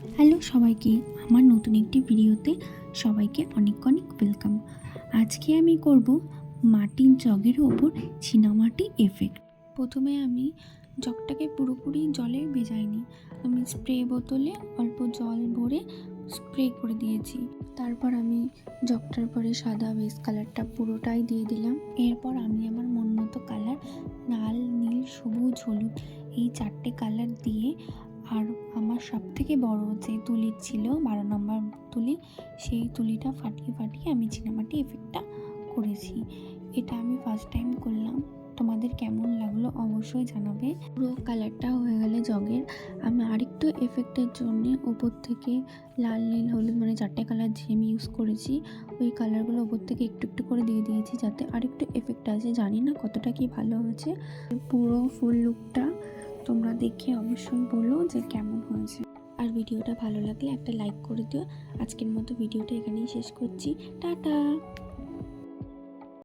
Hello সবাইকে, আমার নতুন একটি ভিডিওতে সবাইকে অনেক অনেক ওয়েলকাম আজকে আমি করব মাটির জগের ওপর চীনামাটি এফেক্ট প্রথমে আমি জগটাকে পুরোপুরি জলে ভেজাইনি। আমি স্প্রে বোতলে অল্প জল ভরে স্প্রে করে দিয়েছি। তারপর আমি জগটার পরে সাদা বেস কালারটা পুরোটাই দিয়ে দিলাম। এরপর আমি আমার মন মতো কালার লাল, নীল, সবুজ, হলুদ এই চারটে কালার দিয়ে আর আমার সব থেকে বড় যে তুলি ছিল, বারো নম্বর তুলি, সেই তুলিটা ফাটিয়ে ফাটিয়ে আমি চিনামাটি এফেক্টটা করেছি। এটা আমি ফার্স্ট টাইম করলাম। তোমাদের কেমন লাগল অবশ্যই জানাবে। পুরো কালারটা হয়ে গেলে জগের। আমি আরেকটু এফেক্টের জন্য ওপর থেকে লাল, নীল, হলুদ মানে চারটে কালার যে আমি ইউজ করেছি, ওই কালারগুলো ওপর থেকে একটু একটু করে দিয়ে দিয়েছি যাতে আরেকটু এফেক্ট আছে জানি না কতটা কি ভালো হয়েছে। পুরো ফুল লুকটা তোমরা দেখে অবশ্যই বলো যে কেমন হয়েছে। আর ভিডিওটা ভালো লাগলে একটা লাইক করে দিও। আজকের মতো ভিডিওটা এখানেই শেষ করছি। টাটা!